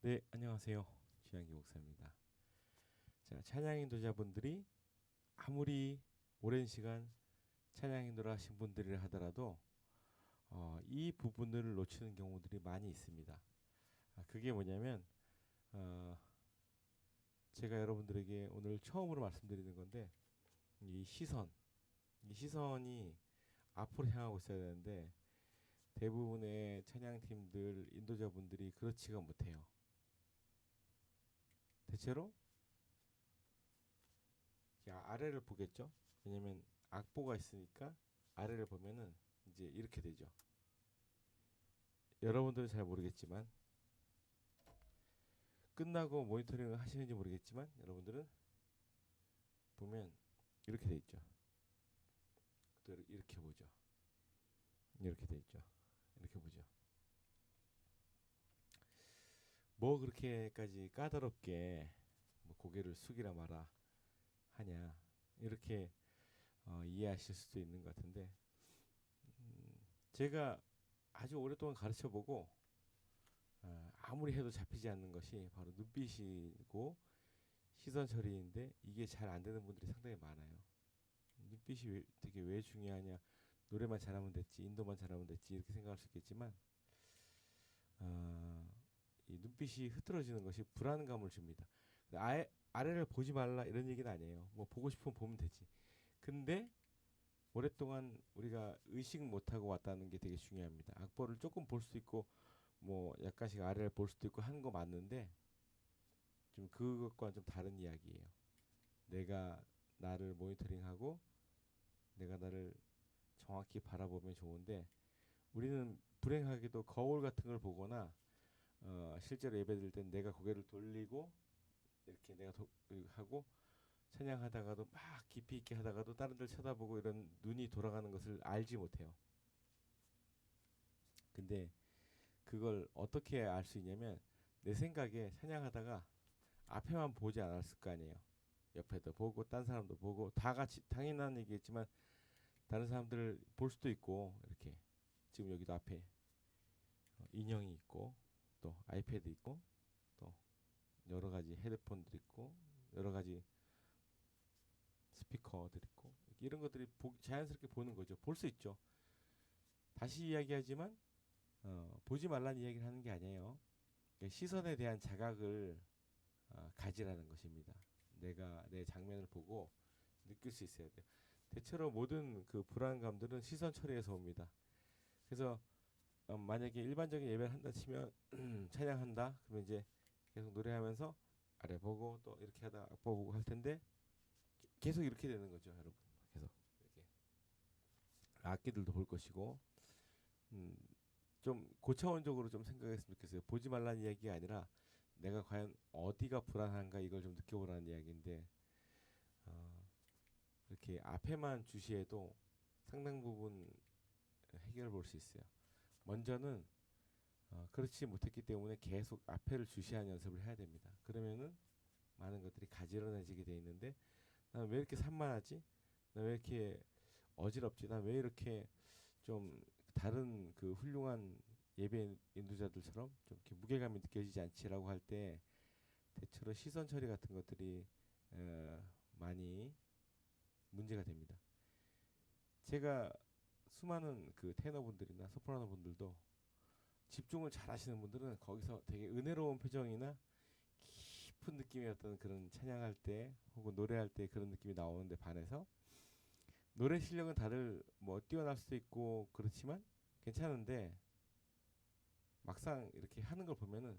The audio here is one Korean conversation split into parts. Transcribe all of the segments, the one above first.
네, 안녕하세요. 주양기 목사입니다. 자, 찬양 인도자분들이 아무리 오랜 시간 찬양 인도를 하신 분들이라 하더라도 어, 이 부분들을 놓치는 경우들이 많이 있습니다. 아, 그게 뭐냐면 어, 제가 여러분들에게 오늘 처음으로 말씀드리는 건데 이 시선, 이 시선이 앞으로 향하고 있어야 되는데 대부분의 찬양팀들 인도자분들이 그렇지가 못해요. 대체로 아- 아래를 보겠죠. 왜냐면 악보가 있으니까 아래를 보면은 이제 이렇게 되죠. 여러분들은 잘 모르겠지만 끝나고 모니터링을 하시는지 모르겠지만 여러분들은 보면 이렇게 돼 있죠. 또 이렇게 보죠. 이렇게 돼 있죠. 이렇게 보죠. 뭐 그렇게까지 까다롭게 뭐 고개를 숙이라 마라 하냐 이렇게 어, 이해하실 수도 있는 것 같은데 음, 제가 아주 오랫동안 가르쳐 보고 어, 아무리 해도 잡히지 않는 것이 바로 눈빛이고 시선 처리인데 이게 잘 안 되는 분들이 상당히 많아요. 눈빛이 왜, 되게 왜 중요하냐 노래만 잘하면 됐지 인도만 잘하면 됐지 이렇게 생각할 수 있겠지만 어, 이 눈빛이 흐트러지는 것이 불안감을 줍니다. 아예 아래를 보지 말라 이런 얘기는 아니에요. 뭐 보고 싶으면 보면 되지. 근데 오랫동안 우리가 의식 못하고 왔다는 게 되게 중요합니다. 악보를 조금 볼 수 있고 뭐 약간씩 아래를 볼 수도 있고 하는 거 맞는데 좀 그것과는 좀 다른 이야기예요. 내가 나를 모니터링하고 내가 나를 정확히 바라보면 좋은데 우리는 불행하게도 거울 같은 걸 보거나 어, 실제로 예배 드릴 땐 내가 고개를 돌리고 이렇게 내가 도, 하고 찬양하다가도 막 깊이 있게 하다가도 다른 데를 쳐다보고 이런 눈이 돌아가는 것을 알지 못해요. 근데 그걸 어떻게 알 수 있냐면 내 생각에 찬양하다가 앞에만 보지 않았을 거 아니에요. 옆에도 보고 딴 사람도 보고 다 같이 당연한 얘기겠지만 다른 사람들을 볼 수도 있고 이렇게 지금 여기도 앞에 어, 인형이 있고 또 아이패드 있고 또 여러 가지 헤드폰들 있고 여러 가지 스피커들 있고 이런 것들이 보, 자연스럽게 보는 거죠. 볼 수 있죠. 다시 이야기하지만 어, 보지 말라는 이야기를 하는 게 아니에요. 그러니까 시선에 대한 자각을 어, 가지라는 것입니다. 내가 내 장면을 보고 느낄 수 있어야 돼요. 대체로 모든 그 불안감들은 시선 처리에서 옵니다. 그래서 어, 만약에 일반적인 예배를 한다 치면 찬양한다? 그러면 이제 계속 노래하면서 아래 보고 또 이렇게 하다 악보 보고 할 텐데 게- 계속 이렇게 되는 거죠 여러분. 계속 이렇게 악기들도 볼 것이고. 음, 좀 고차원적으로 좀 생각했으면 좋겠어요. 보지 말라는 이야기가 아니라 내가 과연 어디가 불안한가 이걸 좀 느껴보라는 이야기인데 어, 이렇게 앞에만 주시해도 상당 부분 해결을 볼수 있어요. 먼저는 어, 그렇지 못했기 때문에 계속 앞에를 주시하는 연습을 해야 됩니다. 그러면은 많은 것들이 가지런해지게 돼 있는데 난 왜 이렇게 산만하지? 난 왜 이렇게 어지럽지? 난 왜 이렇게 좀 다른 그 훌륭한 예배 인도자들처럼 좀 이렇게 무게감이 느껴지지 않지라고 할 때 대체로 시선 처리 같은 것들이 어, 많이 문제가 됩니다. 제가 수많은 그 테너분들이나 소프라노 분들도 집중을 잘 하시는 분들은 거기서 되게 은혜로운 표정이나 깊은 느낌의 어떤 그런 찬양할 때 혹은 노래할 때 그런 느낌이 나오는데 반해서 노래 실력은 다들 뭐 뛰어날 수도 있고 그렇지만 괜찮은데 막상 이렇게 하는 걸 보면은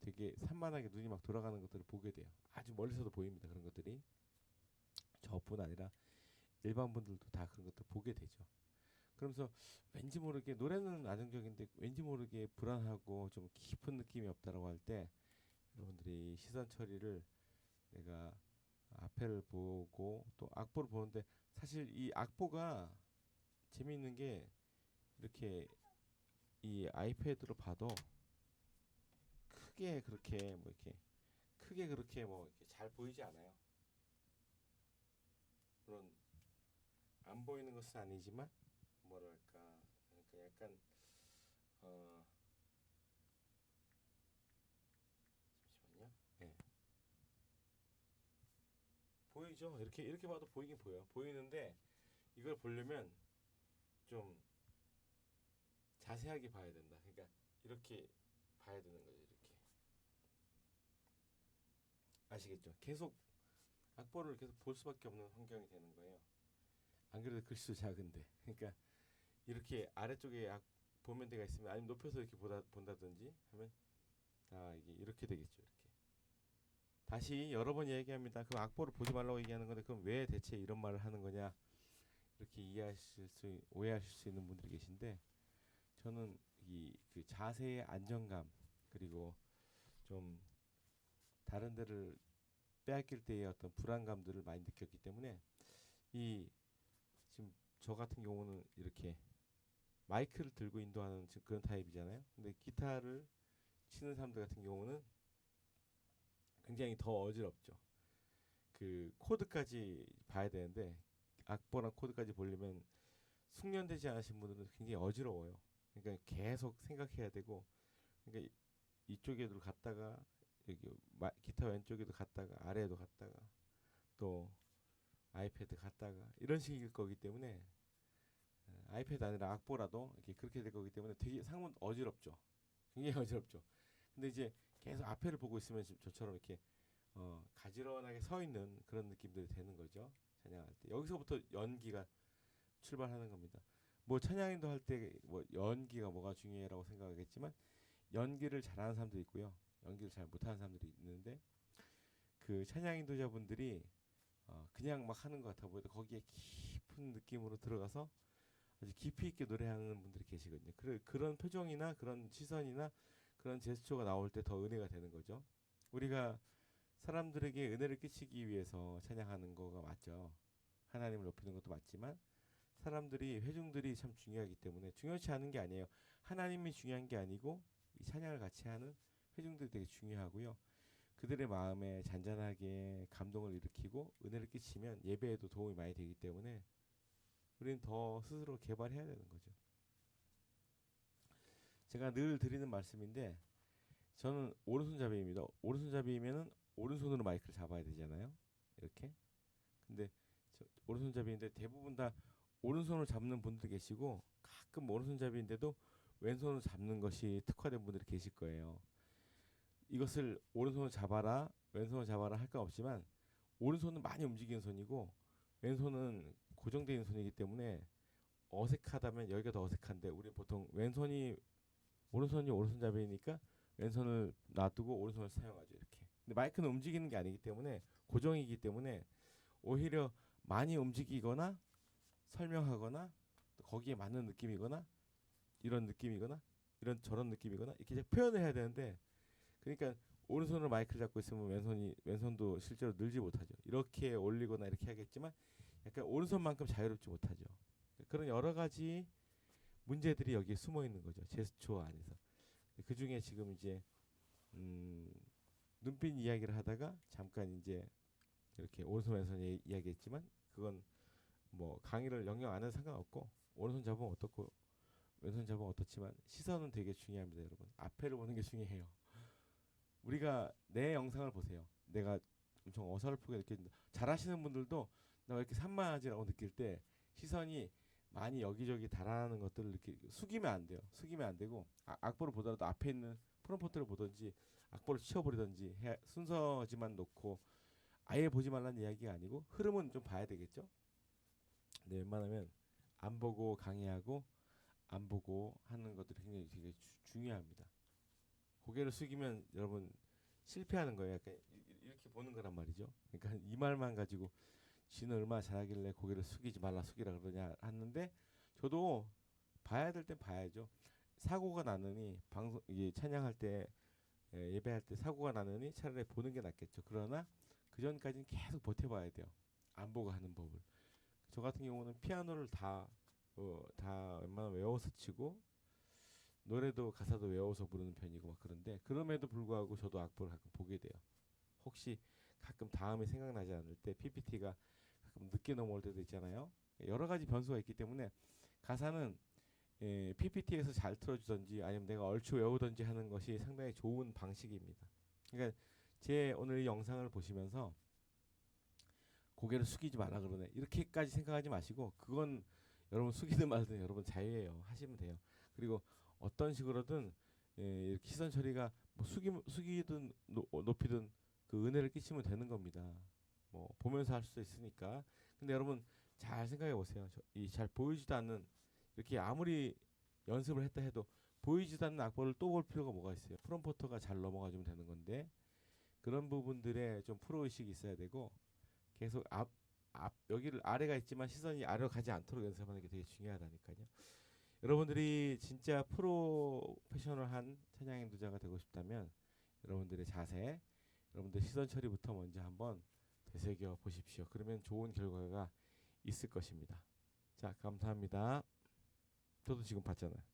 되게 산만하게 눈이 막 돌아가는 것들을 보게 돼요. 아주 멀리서도 보입니다. 그런 것들이 저뿐 아니라 일반 분들도 다 그런 것들 보게 되죠. 그러면서 왠지 모르게 노래는 안정적인데 왠지 모르게 불안하고 좀 깊은 느낌이 없다라고 할 때 여러분들이 시선 처리를 내가 앞에를 보고 또 악보를 보는데 사실 이 악보가 재미있는 게 이렇게 이 아이패드로 봐도 크게 그렇게 뭐 이렇게 크게 그렇게 뭐 이렇게 잘 보이지 않아요. 물론 안 보이는 것은 아니지만 뭐랄까 그러니까 약간 어 잠시만요. 예. 네. 보이죠? 이렇게 이렇게 봐도 보이긴 보여. 보이는데 이걸 보려면 좀 자세하게 봐야 된다. 그러니까 이렇게 봐야 되는 거죠. 이렇게 아시겠죠? 계속 악보를 계속 볼 수밖에 없는 환경이 되는 거예요. 안 그래도 글씨도 작은데, 그러니까 이렇게 아래쪽에 악 보면 데가 있으면 아니면 높여서 이렇게 보다 본다든지 하면 자 이게 이렇게 되겠죠. 이렇게 다시 여러 번 얘기합니다. 그 악보를 보지 말라고 얘기하는 건데 그럼 왜 대체 이런 말을 하는 거냐 이렇게 이해하실 수 오해하실 수 있는 분들이 계신데 저는 이 그 자세의 안정감 그리고 좀 다른 데를 빼앗길 때의 어떤 불안감들을 많이 느꼈기 때문에 이 지금 저 같은 경우는 이렇게 마이크를 들고 인도하는 그런 타입이잖아요. 근데 기타를 치는 사람들 같은 경우는 굉장히 더 어지럽죠. 그 코드까지 봐야 되는데 악보랑 코드까지 보려면 숙련되지 않으신 분들은 굉장히 어지러워요. 그러니까 계속 생각해야 되고, 그러니까 이- 이쪽에도 갔다가 여기 마, 기타 왼쪽에도 갔다가 아래에도 갔다가 또 아이패드 갔다가 이런 식일 거기 때문에 어, 아이패드 아니라 악보라도 이렇게 그렇게 될 거기 때문에 되게 상은 어지럽죠. 굉장히 어지럽죠. 근데 이제 계속 앞에를 보고 있으면 저처럼 이렇게 어, 가지런하게 서 있는 그런 느낌들이 되는 거죠. 찬양할 때 여기서부터 연기가 출발하는 겁니다. 뭐 찬양인도 할 때 뭐 연기가 뭐가 중요해라고 생각하겠지만 연기를 잘하는 사람도 있고요. 연기를 잘 못하는 사람들이 있는데 그 찬양 인도자분들이 어, 그냥 막 하는 것 같아 보여도 거기에 깊은 느낌으로 들어가서 아주 깊이 있게 노래하는 분들이 계시거든요. 그, 그런 표정이나 그런 시선이나 그런 제스처가 나올 때 더 은혜가 되는 거죠. 우리가 사람들에게 은혜를 끼치기 위해서 찬양하는 거가 맞죠. 하나님을 높이는 것도 맞지만 사람들이 회중들이 참 중요하기 때문에 중요치 않은 게 아니에요. 하나님이 중요한 게 아니고 이 찬양을 같이 하는 회중들이 되게 중요하고요. 그들의 마음에 잔잔하게 감동을 일으키고 은혜를 끼치면 예배에도 도움이 많이 되기 때문에 우리는 더 스스로 개발해야 되는 거죠. 제가 늘 드리는 말씀인데 저는 오른손잡이입니다. 오른손잡이면은 오른손으로 마이크를 잡아야 되잖아요. 이렇게. 근데 저 오른손잡이인데 대부분 다 오른손을 잡는 분들 계시고 가끔 오른손잡이인데도 왼손을 잡는 것이 특화된 분들이 계실 거예요. 이것을 오른손을 잡아라, 왼손을 잡아라 할 건 없지만 오른손은 많이 움직이는 손이고 왼손은 고정되어 있는 손이기 때문에 어색하다면 여기가 더 어색한데 우리 보통 왼손이 오른손이 오른손잡이니까 왼손을 놔두고 오른손을 사용하죠 이렇게. 근데 마이크는 움직이는 게 아니기 때문에 고정이기 때문에 오히려 많이 움직이거나 설명하거나 또 거기에 맞는 느낌이거나 이런 느낌이거나 이런 저런 느낌이거나 이렇게 이제 표현을 해야 되는데 그러니까 오른손으로 마이크를 잡고 있으면 왼손이 왼손도 실제로 늘지 못하죠. 이렇게 올리거나 이렇게 하겠지만 약간 오른손만큼 자유롭지 못하죠. 그런 여러 가지 문제들이 여기에 숨어 있는 거죠. 제스처 안에서. 그 중에 지금 이제 음, 눈빛 이야기를 하다가 잠깐 이제 이렇게 오른손 왼손 이- 이야기했지만 그건 뭐 강의를 영역 안 해도 상관없고 오른손 잡으면 어떻고 왼손 잡으면 어떻지만 시선은 되게 중요합니다, 여러분. 앞에를 보는 게 중요해요. 우리가 내 영상을 보세요. 내가 엄청 어설프게 느낀다. 잘하시는 분들도 나 왜 이렇게 산만하지라고 느낄 때 시선이 많이 여기저기 달아나는 것들을 이렇게 숙이면 안 돼요. 숙이면 안 되고 아, 악보를 보더라도 앞에 있는 프롬포트를 보든지 악보를 치워버리든지 해, 순서지만 놓고 아예 보지 말라는 이야기가 아니고 흐름은 좀 봐야 되겠죠. 네, 웬만하면 안 보고 강의하고 안 보고 하는 것들이 굉장히 되게 주- 중요합니다. 고개를 숙이면 여러분 실패하는 거예요. 약간 이렇게 보는 거란 말이죠. 그러니까 이 말만 가지고 지는 얼마나 잘하길래 고개를 숙이지 말라 숙이라 그러냐 하는데 저도 봐야 될 땐 봐야죠. 사고가 나느니 방송 이게 찬양할 때 예, 예배할 때 사고가 나느니 차라리 보는 게 낫겠죠. 그러나 그 전까지는 계속 버텨봐야 돼요. 안 보고 하는 법을. 저 같은 경우는 피아노를 다, 어, 다 웬만하면 외워서 치고 노래도 가사도 외워서 부르는 편이고 막 그런데 그럼에도 불구하고 저도 악보를 가끔 보게 돼요. 혹시 가끔 다음에 생각나지 않을 때 PPT가 가끔 늦게 넘어올 때도 있잖아요. 여러 가지 변수가 있기 때문에 가사는 예, PPT에서 잘 틀어주든지 아니면 내가 얼추 외우든지 하는 것이 상당히 좋은 방식입니다. 그러니까 제 오늘 이 영상을 보시면서 고개를 숙이지 말라 그러네. 이렇게까지 생각하지 마시고 그건 여러분 숙이든 말든 여러분 자유예요. 하시면 돼요. 그리고 어떤 식으로든 예, 이렇게 시선 처리가 뭐 숙이 숙이든 노, 높이든 그 은혜를 끼치면 되는 겁니다. 뭐 보면서 할 수도 있으니까. 근데 여러분 잘 생각해 보세요. 이 잘 보이지도 않는 이렇게 아무리 연습을 했다 해도 보이지도 않는 악보를 또 볼 필요가 뭐가 있어요. 프롬포터가 잘 넘어가주면 되는 건데 그런 부분들에 좀 프로 의식이 있어야 되고 계속 앞, 앞 여기를 아래가 있지만 시선이 아래로 가지 않도록 연습하는 게 되게 중요하다니까요. 여러분들이 진짜 프로페셔널한 찬양 인도자가 되고 싶다면 여러분들의 자세, 여러분들 시선 처리부터 먼저 한번 되새겨 보십시오. 그러면 좋은 결과가 있을 것입니다. 자, 감사합니다. 저도 지금 봤잖아요.